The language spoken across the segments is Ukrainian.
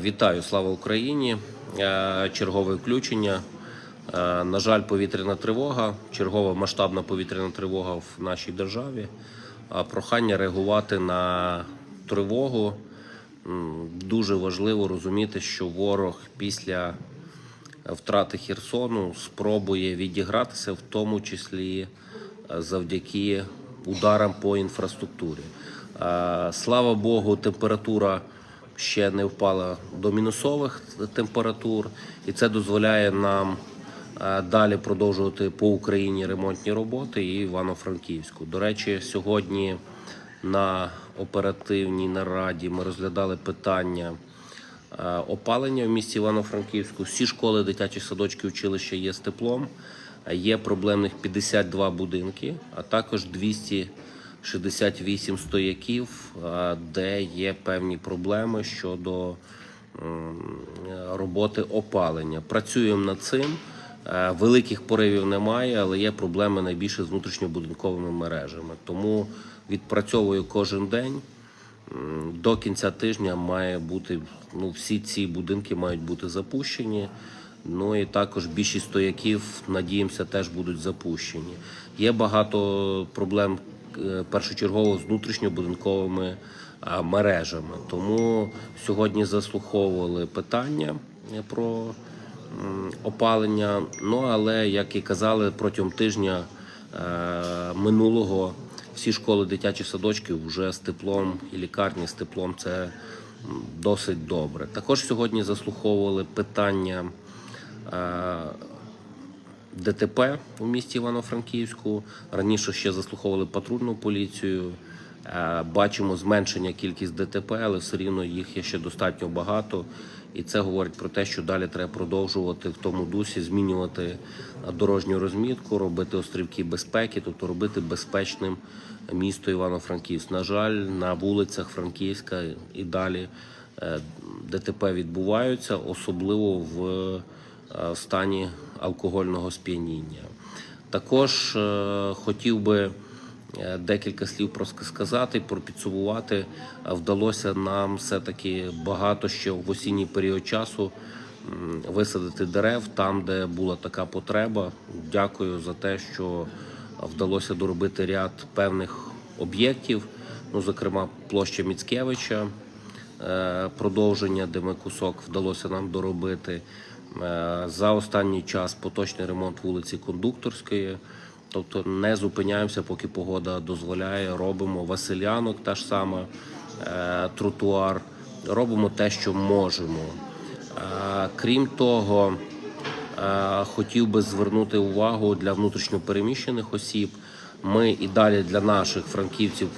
Вітаю, слава Україні! Чергове включення. На жаль, повітряна тривога, чергова масштабна повітряна тривога в нашій державі. Прохання реагувати на тривогу. Дуже важливо розуміти, що ворог після втрати Херсону спробує відігратися, в тому числі е, завдяки ударам по інфраструктурі. Слава Богу, температура ще не впала до мінусових температур, і це дозволяє нам е, далі продовжувати по Україні ремонтні роботи і Івано-Франківську. До речі, сьогодні на оперативній нараді ми розглядали питання е, опалення в місті Івано-Франківську. Всі школи, дитячі садочки, училища є з теплом. Е, Є проблемних 52 будинки, а також 268 стояків, е, де є певні проблеми щодо роботи опалення. Працюємо над цим. Е, Великих поривів немає, але є проблеми найбільше з внутрішньобудинковими мережами. Тому відпрацьовую кожен день. До кінця тижня має бути ну, всі ці будинки мають бути запущені. Ну і також більшість стояків, надіємося, теж будуть запущені. Є багато проблем е, першочергово з внутрішньобудинковими мережами. Тому сьогодні заслуховували питання е, про опалення. Ну але як і казали, протягом тижня е, минулого всі школи, дитячі садочки вже з теплом і лікарні з теплом це досить добре. Також сьогодні заслуховували питання е, ДТП у місті Івано-Франківську. Раніше ще заслуховували патрульну поліцію. Е, Бачимо зменшення кількість ДТП, але все рівно їх є ще достатньо багато. І це говорить про те, що далі треба продовжувати в тому дусі, змінювати дорожню розмітку, робити острівки безпеки, тобто робити безпечним місто Івано-Франківськ. На жаль, на вулицях Франківська і далі е, ДТП відбуваються, особливо в е, стані алкогольного сп'яніння. Також е, хотів би е, декілька слів про сказати, про підсумувати. Вдалося нам все-таки багато ще в осінній період часу висадити дерев там, де була така потреба. Дякую за те, що вдалося доробити ряд певних об'єктів, ну, зокрема, площа Міцкевича продовження, де ми кусок вдалося нам доробити. Е, За останній час поточний ремонт вулиці Кондукторської. Тобто не зупиняємося, поки погода дозволяє. Робимо Василянок, та ж сама е, тротуар. Робимо те, що можемо. Е, Крім того, Хотів би звернути увагу для внутрішньопереміщених осіб. Ми і далі для наших франківців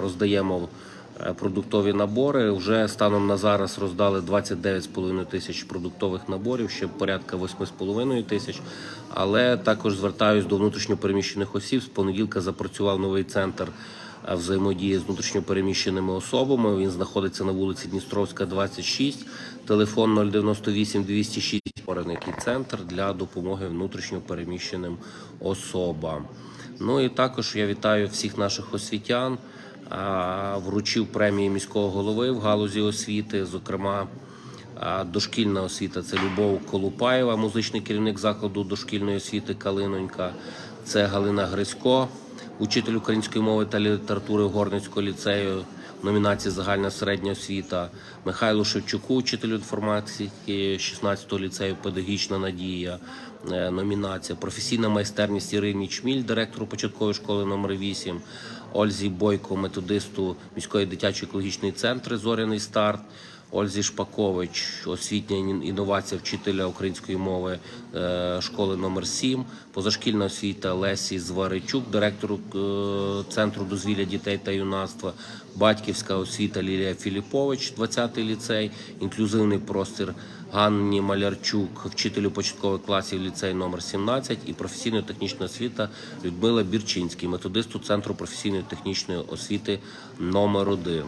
роздаємо продуктові набори. Вже станом на зараз роздали 29,5 тисяч продуктових наборів, ще порядка 8,5 тисяч. Але також звертаюсь до внутрішньопереміщених осіб. З понеділка запрацював новий центр е, взаємодії з внутрішньопереміщеними особами. Він знаходиться на вулиці Дністровська, 26, телефон 098 206 створений такий центр для допомоги внутрішньо переміщеним особам. Ну і також я вітаю всіх наших освітян. Вручив премії міського голови в галузі освіти, зокрема. Дошкільна освіта це Любов Колупаєва, музичний керівник закладу дошкільної освіти Калинонька. Це Галина Грицько, учитель української мови та літератури Горницького ліцею номінації Загальна середня освіта, Михайлу Шевчуку, учителю інформатики 16-го ліцею Педагогічна надія, е, номінація, професійна майстерність Ірині Чміль, директору початкової школи номер 8 Ользі Бойко, методисту міської дитячої екологічної центри Зоряний старт. Ользі Шпакович, освітня ін- інновація вчителя української мови е, школи номер 7 позашкільна освіта Лесі Зваричук, директору е, центру дозвілля дітей та юнацтва, батьківська освіта Лілія Філіпович, 20-й ліцей, інклюзивний простір Ганні Малярчук, вчителю початкових класів ліцей номер 17 і професійно-технічна освіта Людмила Бірчинський, методисту центру професійної технічної освіти номер 1 а,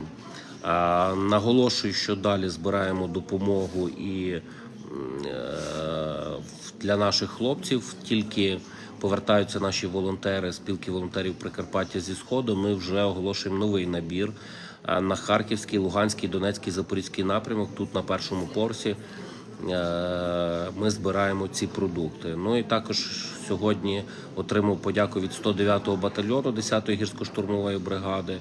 Наголошую, що далі збираємо допомогу і е, для наших хлопців. Тільки повертаються наші волонтери, спілки волонтерів Прикарпаття зі Сходу. Ми вже оголошуємо новий набір на Харківський, Луганський, Донецький, Запорізький напрямок. Тут на першому порсі ми збираємо ці продукти. Ну і також сьогодні отримав подяку від 109-го батальйону 10-ї гірсько-штурмової бригади.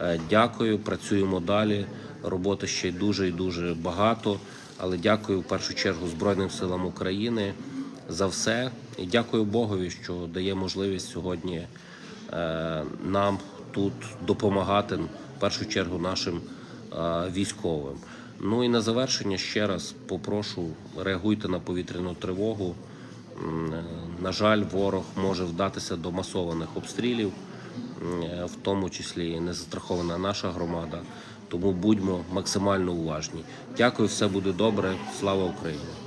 Е, Дякую, працюємо далі. Роботи ще дуже і дуже багато. Але дякую в першу чергу Збройним силам України за все. І дякую Богові, що дає можливість сьогодні е, нам тут допомагати в першу чергу нашим е, військовим. Ну і на завершення ще раз попрошу реагуйте на повітряну тривогу. Е, На жаль, ворог може вдатися до масованих обстрілів, е, в тому числі не застрахована наша громада. Тому будьмо максимально уважні. Дякую, все буде добре. Слава Україні!